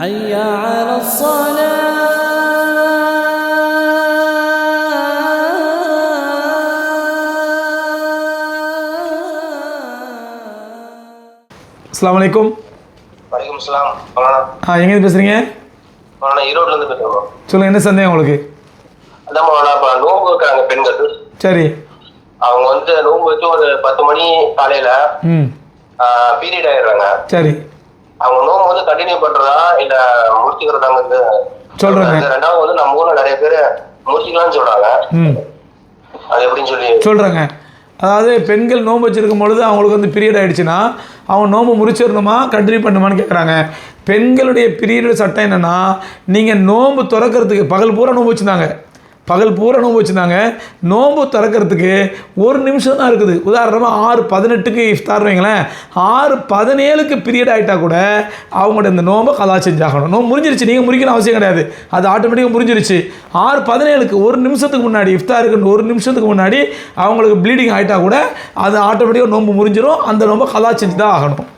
حي على الصلاة அஸ்ஸலாமு அலைக்கும் வலைக்கம் சலாம் மௌலானா ஆ எங்கேருந்து பேசுகிறீங்க மௌலானா ஈரோட்ல இருந்து பேசுறோம் சொல்லுங்கள் என்ன சந்தேகம் உங்களுக்கு அதான் மௌலானா இப்ப நோன்பு வைக்கிறாங்க பெண்கள் சரி அவங்க வந்து நோன்பு வச்சு ஒரு பத்து மணி காலையில ம் பீரியட் ஆயிடுறாங்க சரி அவங்க நோன்பு வந்து கண்டினியூ பண்றதா இல்ல முடிச்சுக்கிறதாங்கிறது சொல்றேங்க. அது ரெண்டாவது வந்து நம்ம ஊர்ல நிறைய பேர் முடிச்சுக்கலாம்னு சொல்றாங்க. அது எப்படின்னு சொல்லி சொல்கிறேங்க அதாவது பெண்கள் நோன்பு வச்சிருக்கும் பொழுது அவங்களுக்கு வந்து பீரியட் ஆயிடுச்சுன்னா அவங்க நோன்பு முறிச்சிடணுமா கண்டினியூ பண்ணுமான்னு கேட்குறாங்க பெண்களுடைய பீரியட் சட்டம் என்னென்னா நீங்கள் நோன்பு திறக்கிறதுக்கு பகல் பூரா நோன்பு வச்சுருந்தாங்க. பகல் பூரா நோன்பு வச்சுருந்தாங்க. நோம்பு திறக்கிறதுக்கு ஒரு நிமிஷம் தான் இருக்குது. உதாரணமாக ஆறு பதினெட்டுக்கு இஃப்தார் வைங்களேன். ஆறு பதினேழுக்கு பீரியட் ஆகிட்டா கூட அவங்களோட இந்த நோன்பை கலா செஞ்சாகணும். நோம்பு முடிஞ்சிருச்சு. நீங்கள் முடிக்கணும் அவசியம் கிடையாது. அது ஆட்டோமேட்டிக்காக முடிஞ்சிருச்சு ஆறு பதினேழுக்கு ஒரு நிமிஷத்துக்கு முன்னாடி இஃப்தாருக்கு ஒரு நிமிஷத்துக்கு முன்னாடி அவங்களுக்கு ப்ளீடிங் ஆகிட்டா கூட அது ஆட்டோமேட்டிக்காக நோன்பு முறிஞ்சிடும் அந்த நோன்பை கலா செஞ்சு தான் ஆகணும்.